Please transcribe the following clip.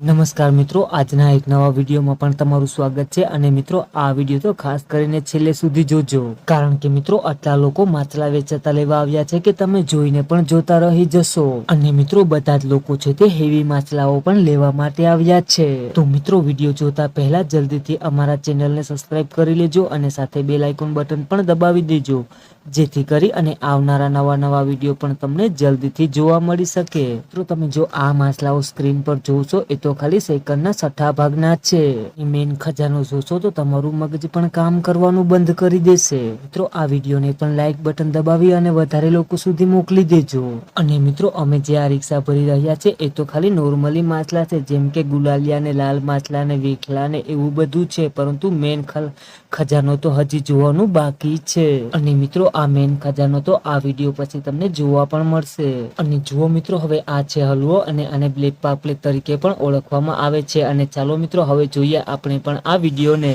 નમસ્કાર મિત્રો, આજના એક નવા વિડીયોમાં પણ તમારું સ્વાગત છે અને મિત્રો, આ વીડિયો તો ખાસ કરીને છેલ્લે સુધી જોજો. કારણ કે મિત્રો, આટલા લોકો માછલા વેચાતા લેવા આવ્યા છે કે તમે જોઈને પણ જોતા રહી જશો. અને મિત્રો, બધા જ લોકો છે તે હેવી માછલાઓ પણ લેવા માટે આવ્યા છે. તો મિત્રો, વીડિયો જોતા પહેલા જલ્દીથી અમારા ચેનલને સબસ્ક્રાઇબ કરી લેજો અને સાથે બેલ આઇકોન બટન પણ દબાવી દેજો. જેથી કરી અને આવનારા નવા નવા વીડિયો પણ તમને જલ્દીથી જોવા મળી શકે. મિત્રો તમે જો આ માછલાઓ સ્ક્રીન પર જોશો, એ તો ખાલી સેકન્ડના છઠ્ઠા ભાગના છે. મેઇન ખજાનો જોશો તો તમારું મગજ પણ કામ કરવાનું બંધ કરી દેશે. મિત્રો, આ વિડીયોને પણ લાઇક બટન દબાવી અને વધારે લોકો સુધી મોકલી દેજો. અને મિત્રો, અમે જે આ રિક્ષા ભરી રહ્યા છે, એ તો ખાલી નોર્મલી માછલા છે, જેમ કે ગુલાલિયા ને લાલ માછલા ને વેખલા ને એવું બધું છે. પરંતુ મેન ખજાનો તો હજી જોવાનું બાકી છે. અને મિત્રો આ મેન ખજાનો તો આ વીડિયો પછી તમને જોવા પણ મળશે. અને જુઓ મિત્રો, હવે આ છે હલવો અને આને બ્લેક પાપલેટ તરીકે પણ ઓળખવામાં આવે છે. અને ચાલો મિત્રો, હવે જોઈએ આપણે પણ આ વિડીયોને